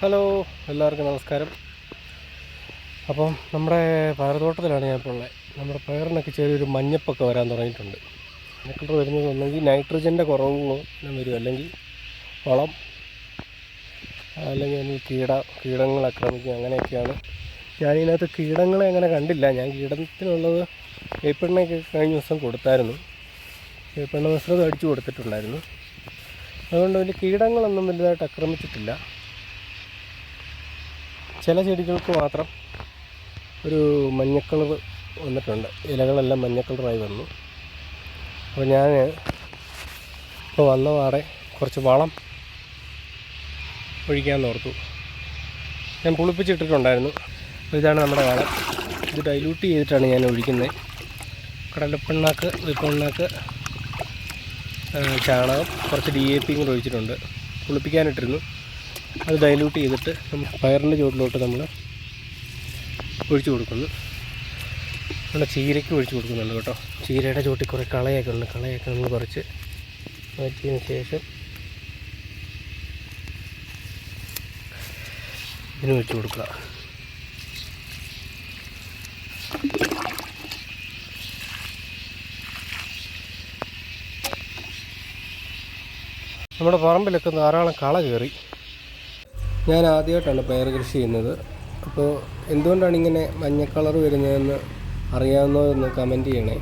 Hello എല്ലാവർക്കും നമസ്കാരം. അപ്പം നമ്മുടെ പയറുതോട്ടത്തിലാണ് ഞാൻ ഇപ്പോൾ ഉള്ളത് നമ്മുടെ പയറിനൊക്കെ ചെറിയൊരു മഞ്ഞപ്പൊക്കെ വരാൻ തുടങ്ങിയിട്ടുണ്ട്. മഞ്ഞക്കളർ വരുന്നത് ഒന്നെങ്കിൽ നൈട്രജന്റെ കുറവ് വരും. അല്ലെങ്കിൽ വളം അല്ലെങ്കിൽ കീട കീടങ്ങൾ ആക്രമിക്കുക അങ്ങനെയൊക്കെയാണ്. ഞാനിതിനകത്ത് കീടങ്ങളെ അങ്ങനെ കണ്ടില്ല. ഞാൻ കീടത്തിനുള്ളത് വേപ്പെണ്ണയൊക്കെ കഴിഞ്ഞ ദിവസം കൊടുത്തായിരുന്നു. വേപ്പെണ്ണ മിശ്രിതം അടിച്ചു കൊടുത്തിട്ടുണ്ടായിരുന്നു. അതുകൊണ്ട് വലിയ കീടങ്ങളൊന്നും വലുതായിട്ട് ആക്രമിച്ചിട്ടില്ല. ചില ചെടികൾക്ക് മാത്രം ഒരു മഞ്ഞക്കളർ വന്നിട്ടുണ്ട്. ഇലകളെല്ലാം മഞ്ഞക്കളറായി വന്നു. അപ്പോൾ ഞാൻ ഇപ്പോൾ വന്ന പാടെ കുറച്ച് വളം ഒഴിക്കാൻ ഓർത്തു. ഞാൻ പുളിപ്പിച്ചിട്ടിട്ടുണ്ടായിരുന്നു ഇതാണ് നമ്മുടെ വളം. ഇത് ഡൈല്യൂട്ട് ചെയ്തിട്ടാണ് ഞാൻ ഒഴിക്കുന്നത്. കടലപ്പിണ്ണാക്ക് വിപ്പിണ്ണാക്ക് ചാണകം കുറച്ച് ഡി എ പിയും കൂടെ ഒഴിച്ചിട്ടുണ്ട്. പുളിപ്പിക്കാനിട്ടിരുന്നു അത് ഡൈല്യൂട്ട് ചെയ്തിട്ട് നമ്മൾ പയറിന്റെ ചുവട്ടിലോട്ട് നമ്മൾ ഒഴിച്ചു കൊടുക്കുന്നു. നമ്മുടെ ചീരയ്ക്ക് ഒഴിച്ചു കൊടുക്കുന്നുണ്ട് കേട്ടോ. ചീരയുടെ ചുവട്ടിൽ കുറേ കളയൊക്കെ ഉണ്ട്. കളയൊക്കെ നമ്മൾ കുറച്ച് മാറ്റിയതിന് ശേഷം ഇതിന് ഒഴിച്ചു കൊടുക്കുക. നമ്മുടെ പറമ്പിലൊക്കെ ധാരാളം കള കയറി. ഞാൻ ആദ്യമായിട്ടാണ് പയർ കൃഷി ചെയ്യുന്നത്. അപ്പോൾ എന്തുകൊണ്ടാണ് ഇങ്ങനെ മഞ്ഞ കളർ വരുന്നതെന്ന് അറിയാവുന്നതെന്ന് കമന്റ് ചെയ്യണേ.